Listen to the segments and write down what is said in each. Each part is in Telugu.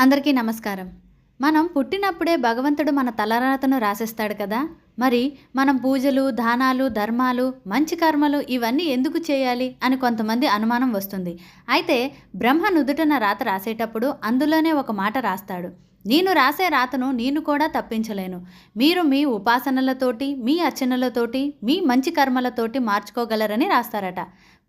అందరికీ నమస్కారం. మనం పుట్టినప్పుడే భగవంతుడు మన తలరాతను రాసేస్తాడు కదా? మరి మనం పూజలు దానాలు ధర్మాలు మంచి కర్మలు ఇవన్నీ ఎందుకు చేయాలి అని కొంతమంది అనుమానం వస్తుంది. అయితే బ్రహ్మ నుదుటన రాత రాసేటప్పుడు అందులోనే ఒక మాట రాస్తాడు. నేను రాసే రాతను నేను కూడా తప్పించలేను. మీరు మీ ఉపాసనలతోటి మీ అర్చనలతోటి మీ మంచి కర్మలతోటి మార్చుకోగలరని రాస్తారట.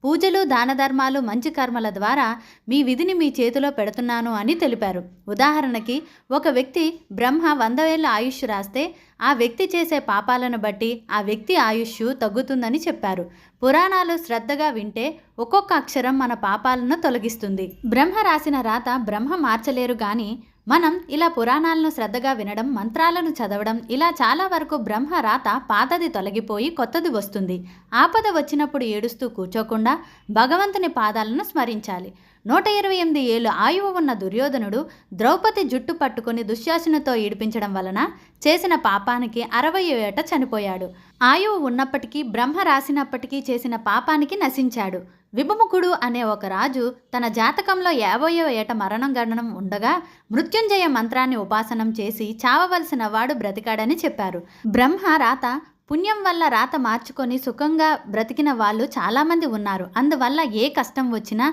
పూజలు దానధర్మాలు మంచి కర్మల ద్వారా మీ విధిని మీ చేతిలో పెడుతున్నాను అని తెలిపారు. ఉదాహరణకి ఒక వ్యక్తి బ్రహ్మ వంద ఏళ్ళ ఆయుష్ రాస్తే ఆ వ్యక్తి చేసే పాపాలను బట్టి ఆ వ్యక్తి ఆయుష్ తగ్గుతుందని చెప్పారు. పురాణాలు శ్రద్ధగా వింటే ఒక్కొక్క అక్షరం మన పాపాలను తొలగిస్తుంది. బ్రహ్మ రాసిన రాత బ్రహ్మ మార్చలేరు కానీ మనం ఇలా పురాణాలను శ్రద్ధగా వినడం మంత్రాలను చదవడం ఇలా చాలా వరకు బ్రహ్మ రాత పాతది తొలగిపోయి కొత్తది వస్తుంది. ఆపద వచ్చినప్పుడు ఏడుస్తూ కూర్చోకుండా భగవంతుని పాదాలను స్మరించాలి. నూట ఇరవై ఎనిమిది ఏళ్ళు ఆయువు ఉన్న దుర్యోధనుడు ద్రౌపది జుట్టు పట్టుకుని దుశ్శాసనతో ఈడిపించడం వలన చేసిన పాపానికి అరవై ఏట చనిపోయాడు. ఆయువు ఉన్నప్పటికీ బ్రహ్మ రాసినప్పటికీ చేసిన పాపానికి నశించాడు. విభముఖుడు అనే ఒక రాజు తన జాతకంలో యాభయో ఏట మరణం గణనం ఉండగా మృత్యుంజయ మంత్రాన్ని ఉపాసనం చేసి చావవలసిన వాడు బ్రతికాడని చెప్పారు. బ్రహ్మ రాత పుణ్యం వల్ల రాత మార్చుకొని సుఖంగా బ్రతికిన వాళ్ళు చాలామంది ఉన్నారు. అందువల్ల ఏ కష్టం వచ్చినా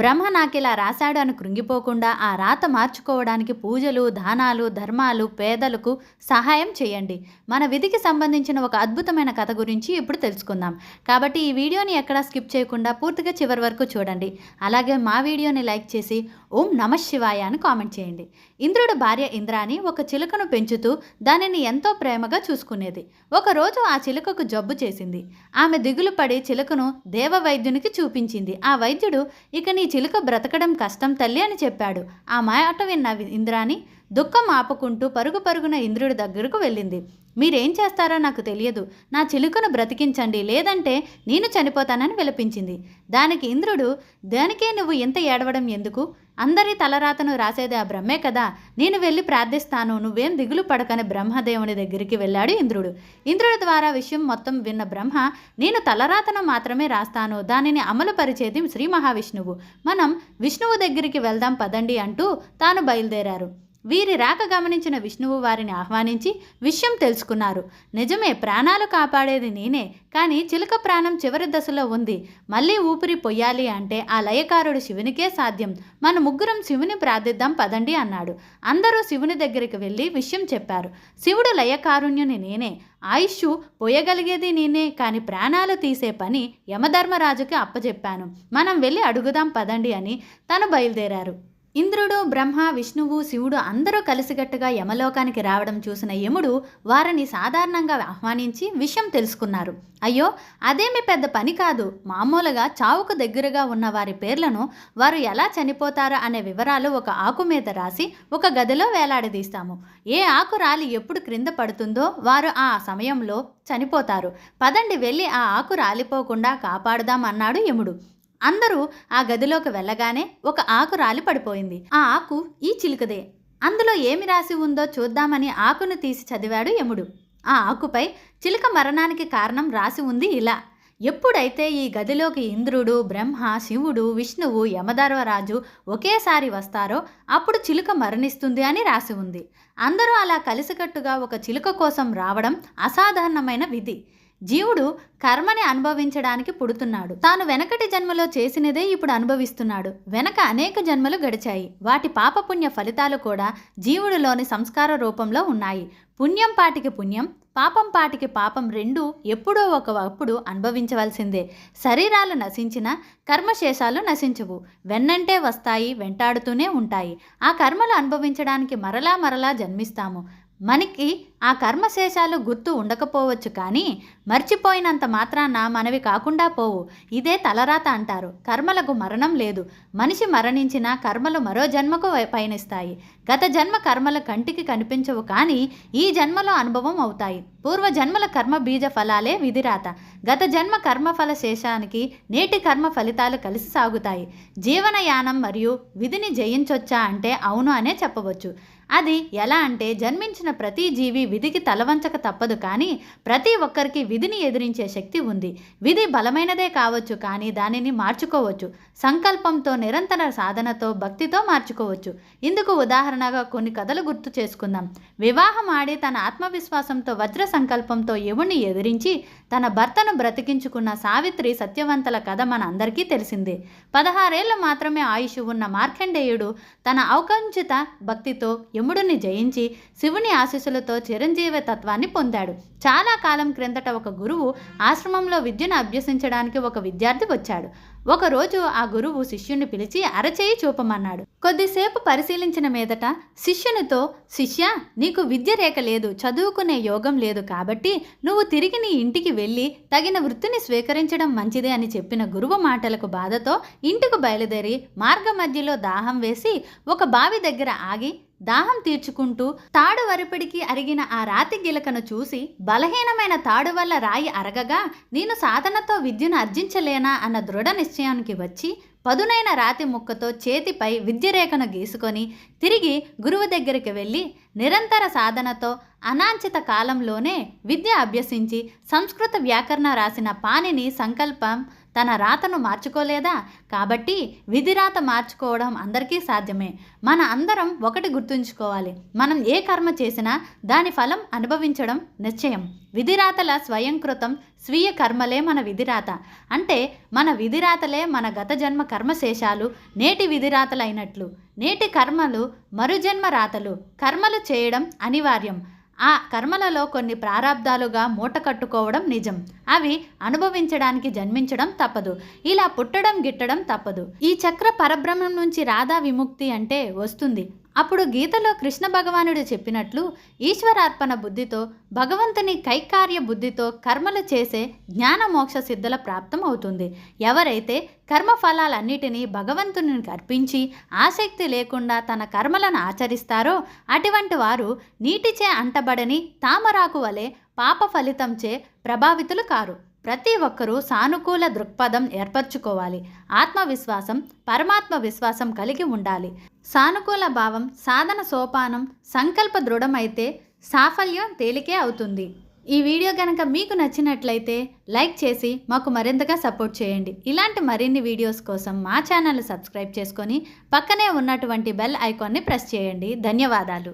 బ్రహ్మ నాకిలా రాశాడు అని కృంగిపోకుండా ఆ రాత మార్చుకోవడానికి పూజలు దానాలు ధర్మాలు పేదలకు సహాయం చేయండి. మన విధికి సంబంధించిన ఒక అద్భుతమైన కథ గురించి ఇప్పుడు తెలుసుకుందాం. కాబట్టి ఈ వీడియోని ఎక్కడా స్కిప్ చేయకుండా పూర్తిగా చివరి వరకు చూడండి. అలాగే మా వీడియోని లైక్ చేసి ఓం నమ శివాయ అని కామెంట్ చేయండి. ఇంద్రుడు భార్య ఇంద్రాని ఒక చిలుకను పెంచుతూ దానిని ఎంతో ప్రేమగా చూసుకునేది. ఒకరోజు ఆ చిలుకకు జబ్బు చేసింది. ఆమె దిగులు పడి చిలుకను దేవ వైద్యునికి చూపించింది. ఆ వైద్యుడు ఇక నీ చిలుక బ్రతకడం కష్టం తల్లి అని చెప్పాడు. ఆ మాట విన్న ఇంద్రాని దుఃఖం ఆపుకుంటూ పరుగు పరుగున ఇంద్రుడి దగ్గరకు వెళ్ళింది. మీరేం చేస్తారో నాకు తెలియదు. నా చిలుకను బ్రతికించండి. లేదంటే నేను చనిపోతానని విలపించింది. దానికి ఇంద్రుడు దానికే నువ్వు ఇంత ఏడవడం ఎందుకు? అందరి తలరాతను రాసేది ఆ బ్రహ్మే కదా. నేను వెళ్ళి ప్రార్థిస్తాను. నువ్వేం దిగులు పడకని బ్రహ్మదేవుని దగ్గరికి వెళ్ళాడు ఇంద్రుడు. ఇంద్రుడి ద్వారా విషయం మొత్తం విన్న బ్రహ్మ నేను తలరాతను మాత్రమే రాస్తాను. దానిని అమలు పరిచేది శ్రీ మహావిష్ణువు. మనం విష్ణువు దగ్గరికి వెళ్దాం పదండి అంటూ తాను బయలుదేరారు. వీరి రాక గమనించిన విష్ణువు వారిని ఆహ్వానించి విషయం తెలుసుకున్నారు. నిజమే ప్రాణాలు కాపాడేది నేనే కానీ చిలుక ప్రాణం చివరి దశలో ఉంది. మళ్ళీ ఊపిరి పొయ్యాలి అంటే ఆ లయకారుడు శివునికే సాధ్యం. మన ముగ్గురం శివుని ప్రార్థిద్దాం పదండి అన్నాడు. అందరూ శివుని దగ్గరికి వెళ్ళి విషయం చెప్పారు. శివుడు లయకారుణ్యుని నేనే. ఆయుష్ పోయగలిగేది నేనే కానీ ప్రాణాలు తీసే పని యమధర్మరాజుకి అప్పచెప్పాను మనం వెళ్ళి అడుగుదాం పదండి అని తను బయలుదేరారు. ఇంద్రుడు బ్రహ్మ విష్ణువు శివుడు అందరూ కలిసికట్టుగా యమలోకానికి రావడం చూసిన యముడు వారిని సాధారణంగా ఆహ్వానించి విషయం తెలుసుకున్నారు. అయ్యో అదేమి పెద్ద పని కాదు. మామూలుగా చావుకు దగ్గరగా ఉన్న వారి పేర్లను వారు ఎలా చనిపోతారో అనే వివరాలు ఒక ఆకు మీద రాసి ఒక గదిలో వేలాడదీస్తాము. ఏ ఆకు రాలి ఎప్పుడు క్రింద పడుతుందో వారు ఆ సమయంలో చనిపోతారు. పదండి వెళ్ళి ఆ ఆకు రాలిపోకుండా కాపాడుదాం అన్నాడు యముడు. అందరూ ఆ గదిలోకి వెళ్ళగానే ఒక ఆకు రాలి పడిపోయింది. ఆ ఆకు ఈ చిలుకదే. అందులో ఏమి రాసి ఉందో చూద్దామని ఆకును తీసి చదివాడు యముడు. ఆ ఆకుపై చిలుక మరణానికి కారణం రాసి ఉంది ఇలా. ఎప్పుడైతే ఈ గదిలోకి ఇంద్రుడు బ్రహ్మ శివుడు విష్ణువు యమధర్వరాజు ఒకేసారి వస్తారో అప్పుడు చిలుక మరణిస్తుంది అని రాసి ఉంది. అందరూ అలా కలిసికట్టుగా ఒక చిలుక కోసం రావడం అసాధారణమైన విధి. జీవుడు కర్మని అనుభవించడానికి పుడుతున్నాడు. తాను వెనకటి జన్మలో చేసినదే ఇప్పుడు అనుభవిస్తున్నాడు. వెనక అనేక జన్మలు గడిచాయి. వాటి పాపపుణ్య ఫలితాలు కూడా జీవుడిలోని సంస్కార రూపంలో ఉన్నాయి. పుణ్యం పాటికి పుణ్యం పాపం పాటికి పాపం రెండూ ఎప్పుడో ఒకప్పుడు అనుభవించవలసిందే. శరీరాలు నశించిన కర్మశేషాలు నశించవు. వెన్నంటే వస్తాయి వెంటాడుతూనే ఉంటాయి. ఆ కర్మలు అనుభవించడానికి మరలా మరలా జన్మిస్తాము. మనకి ఆ కర్మశేషాలు గుర్తు ఉండకపోవచ్చు కానీ మర్చిపోయినంత మాత్రాన మనవి కాకుండా పోవు. ఇదే తలరాత అంటారు. కర్మలకు మరణం లేదు. మనిషి మరణించిన కర్మలు మరో జన్మకు పయనిస్తాయి. గత జన్మ కర్మల కంటికి కనిపించవు కానీ ఈ జన్మలో అనుభవం అవుతాయి. పూర్వ జన్మల కర్మ బీజ ఫలాలే విధిరాత. గత జన్మ కర్మఫల శేషానికి నేటి కర్మ ఫలితాలు కలిసి సాగుతాయి. జీవనయానం మరియు విధిని జయించొచ్చా అంటే అవును అనే చెప్పవచ్చు. అది ఎలా అంటే జన్మించిన ప్రతి జీవి విధికి తలవంచక తప్పదు కానీ ప్రతి ఒక్కరికి విధిని ఎదిరించే శక్తి ఉంది. విధి బలమైనదే కావచ్చు కానీ దానిని మార్చుకోవచ్చు. సంకల్పంతో నిరంతర సాధనతో భక్తితో మార్చుకోవచ్చు. ఇందుకు ఉదాహరణగా కొన్ని కథలు గుర్తు చేసుకుందాం. వివాహం ఆడి తన ఆత్మవిశ్వాసంతో వజ్ర సంకల్పంతో యముణ్ణి ఎదిరించి తన భర్తను బ్రతికించుకున్న సావిత్రి సత్యవంతల కథ మన అందరికీ తెలిసిందే. పదహారేళ్ళ మాత్రమే ఆయుష్ ఉన్న మార్కండేయుడు తన అవకాంక్షిత భక్తితో యముడిని జయించి శివుని ఆశీస్సులతో చిరంజీవి తత్వాన్ని పొందాడు. చాలా కాలం క్రిందట ఒక గురువు ఆశ్రమంలో విద్యను అభ్యసించడానికి ఒక విద్యార్థి వచ్చాడు. ఒకరోజు ఆ గురువు శిష్యుని పిలిచి అరచేయి చూపమన్నాడు. కొద్దిసేపు పరిశీలించిన మీదట శిష్యునితో శిష్య నీకు విద్య రేఖ లేదు చదువుకునే యోగం లేదు కాబట్టి నువ్వు తిరిగి నీ ఇంటికి వెళ్ళి తగిన వృత్తిని స్వీకరించడం మంచిదే అని చెప్పిన గురువు మాటలకు బాధతో ఇంటికి బయలుదేరి మార్గ మధ్యలో దాహం వేసి ఒక బావి దగ్గర ఆగి దాహం తీర్చుకుంటూ తాడు వరిపిడికి అరిగిన ఆ రాతి గిలకను చూసి బలహీనమైన తాడు వల్ల రాయి అరగగా నేను సాధనతో విద్యను అర్జించలేనా? అన్న దృఢ నిశ్చయానికి వచ్చి పదునైన రాతి ముక్కతో చేతిపై విద్యరేఖను గీసుకొని తిరిగి గురువు దగ్గరికి వెళ్ళి నిరంతర సాధనతో అనాంచిత కాలంలోనే విద్య అభ్యసించి సంస్కృత వ్యాకరణ రాసిన పాణిని సంకల్పం తన రాతను మార్చుకోలేదా? కాబట్టి విధిరాత మార్చుకోవడం అందరికీ సాధ్యమే. మన అందరం ఒకటి గుర్తుంచుకోవాలి. మనం ఏ కర్మ చేసినా దాని ఫలం అనుభవించడం నిశ్చయం. విధిరాతల స్వయంకృతం స్వీయ కర్మలే మన విధిరాత అంటే మన విధిరాతలే మన గత జన్మ కర్మశేషాలు నేటి విధిరాతలైనట్లు నేటి కర్మలు మరుజన్మ రాతలు. కర్మలు చేయడం అనివార్యం. ఆ కర్మలలో కొన్ని ప్రారంధాలుగా మూట కట్టుకోవడం నిజం. అవి అనుభవించడానికి జన్మించడం తప్పదు. ఇలా పుట్టడం గిట్టడం తప్పదు. ఈ చక్ర పరబ్రహ్మం నుంచి రాధా విముక్తి అంటే వస్తుంది. అప్పుడు గీతలో కృష్ణ భగవానుడు చెప్పినట్లు ఈశ్వరార్పణ బుద్ధితో భగవంతుని కైకార్య బుద్ధితో కర్మలు చేసే జ్ఞాన మోక్ష సిద్ధుల ప్రాప్తం అవుతుంది ఎవరైతే కర్మఫలాలన్నిటినీ భగవంతుని అర్పించి ఆసక్తి లేకుండా తన కర్మలను ఆచరిస్తారో అటువంటి వారు నీటిచే అంటబడని తామరాకు వలె పాప ఫలితంచే ప్రభావితులు కారు. ప్రతి ఒక్కరూ సానుకూల దృక్పథం ఏర్పరచుకోవాలి. ఆత్మవిశ్వాసం పరమాత్మ విశ్వాసం కలిగి ఉండాలి. సానుకూల భావం సాధన సోపానం సంకల్ప దృఢమైతే సాఫల్యం తేలికే అవుతుంది. ఈ వీడియో కనుక మీకు నచ్చినట్లయితే లైక్ చేసి మాకు మరింతగా సపోర్ట్ చేయండి. ఇలాంటి మరిన్ని వీడియోస్ కోసం మా ఛానల్ సబ్స్క్రైబ్ చేసుకొని పక్కనే ఉన్నటువంటి బెల్ ఐకాన్ని ప్రెస్ చేయండి. ధన్యవాదాలు.